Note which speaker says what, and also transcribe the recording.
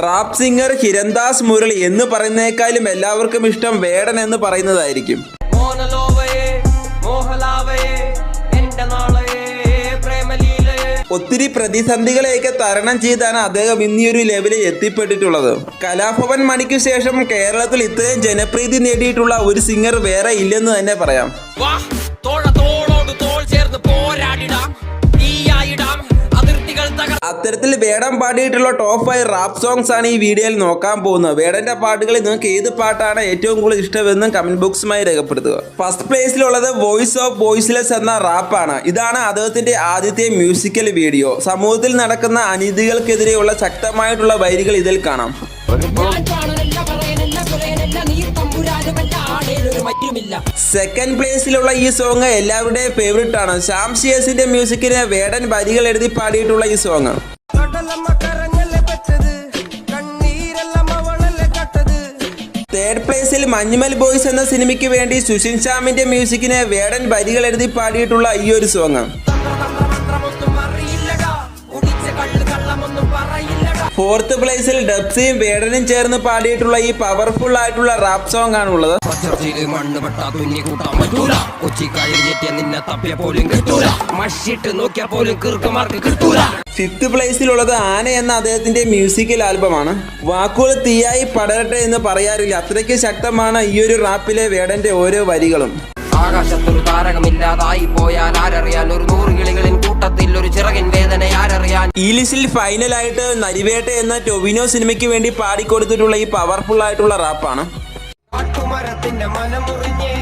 Speaker 1: Rap singer ഹിരന്ദാസ് Murali എന്ന് പറയുന്നേക്കാളും എല്ലാവർക്കും ഇഷ്ടം വേടൻ എന്ന് പറയുന്നതായിരിക്കും. ഒത്തിരി പ്രതിസന്ധികളെയൊക്കെ തരണം ചെയ്താണ് അദ്ദേഹം ഇന്നിയൊരു ലെവലിൽ എത്തിപ്പെട്ടിട്ടുള്ളത്. കലാഭവൻ മണിക്ക് ശേഷം കേരളത്തിൽ ഇത്രയും ജനപ്രീതി നേടിയിട്ടുള്ള ഒരു സിംഗർ വേറെ ഇല്ലെന്ന് തന്നെ പറയാം.
Speaker 2: തോളോട് തോൾ ചേർന്ന് പോരാടിടാം.
Speaker 1: അത്തരത്തിൽ വേടം പാടിയിട്ടുള്ള ടോപ്പ് ഫൈവ് റാപ്പ് സോങ്സ് ആണ് ഈ വീഡിയോയിൽ നോക്കാൻ പോകുന്നത്. വേടന്റെ പാട്ടുകളിൽ നിങ്ങൾക്ക് ഏത് പാട്ടാണ് ഏറ്റവും കൂടുതൽ ഇഷ്ടമെന്നും കമന്റ് ബോക്സുമായി രേഖപ്പെടുത്തുക. ഫസ്റ്റ് പ്ലേസിലുള്ളത് വോയിസ് ഓഫ് വോയിസ്ലെസ് എന്ന റാപ്പാണ് ഇതാണ് അദ്ദേഹത്തിന്റെ ആദ്യത്തെ മ്യൂസിക്കൽ വീഡിയോ സമൂഹത്തിൽ നടക്കുന്ന അനീതികൾക്കെതിരെയുള്ള ശക്തമായിട്ടുള്ള വൈരികൾ ഇതിൽ കാണാം. സെക്കൻഡ് പ്ലേസിലുള്ള ഈ സോങ് എല്ലാവരുടെയും ഫേവറേറ്റ് ആണ്. ശ്യാം സിയസിന്റെ മ്യൂസിക്കിന് വേടൻ വരികൾ എഴുതി പാടിയിട്ടുള്ള ഈ സോങ് തേർഡ് പ്ലേസിൽ മഞ്ഞുമൽ ബോയ്സ് എന്ന സിനിമയ്ക്ക് വേണ്ടി സുഷിൻ ശ്യാമിന്റെ മ്യൂസിക്കിന് വേടൻ വരികൾ എഴുതി പാടിയിട്ടുള്ള ഈ ഒരു സോങ് ഫോർത്ത് പ്ലേസിൽ ഡബ്സിയും വേടനും ചേർന്ന് പാടിയിട്ടുള്ള ഈ പവർഫുൾ ആയിട്ടുള്ള റാപ്പ് സോങ് ആണുള്ളത്
Speaker 2: ഉള്ളത്. മണ്ണ് പെട്ടാ തുന്നി കൂട്ടാൻ പറ്റൂല. കൊച്ചി കഴുകിയ നിന്നെ തപ്പിയ പോലും കിട്ടൂല. മഷിട്ട് നോക്കിയാ പോലും കീർക്കമാർക്ക് കിട്ടൂല.
Speaker 1: ഫിഫ്ത്ത് പ്ലേസിലുള്ളത് ആന എന്ന അദ്ദേഹത്തിന്റെ മ്യൂസിക്കൽ ആൽബമാണ് വാക്കുകൾ തീയായി പടരട്ടെ എന്ന് പറയാറില്ല. അത്രയ്ക്ക് ശക്തമാണ് ഈ ഒരു റാപ്പിലെ വേടന്റെ ഓരോ വരികളും.
Speaker 2: ആകാശത്തൊരു താരകമില്ലാതായി പോയാൽ ആരറിയാൻ ഒരു
Speaker 1: ഈ ലിസ്റ്റിൽ ഫൈനലായിട്ട് നരിവേട്ട എന്ന ടൊവിനോ സിനിമയ്ക്ക് വേണ്ടി പാടിക്കൊടുത്തിട്ടുള്ള ഈ പവർഫുൾ ആയിട്ടുള്ള റാപ്പാണ്
Speaker 2: മനമുറിഞ്ഞേ.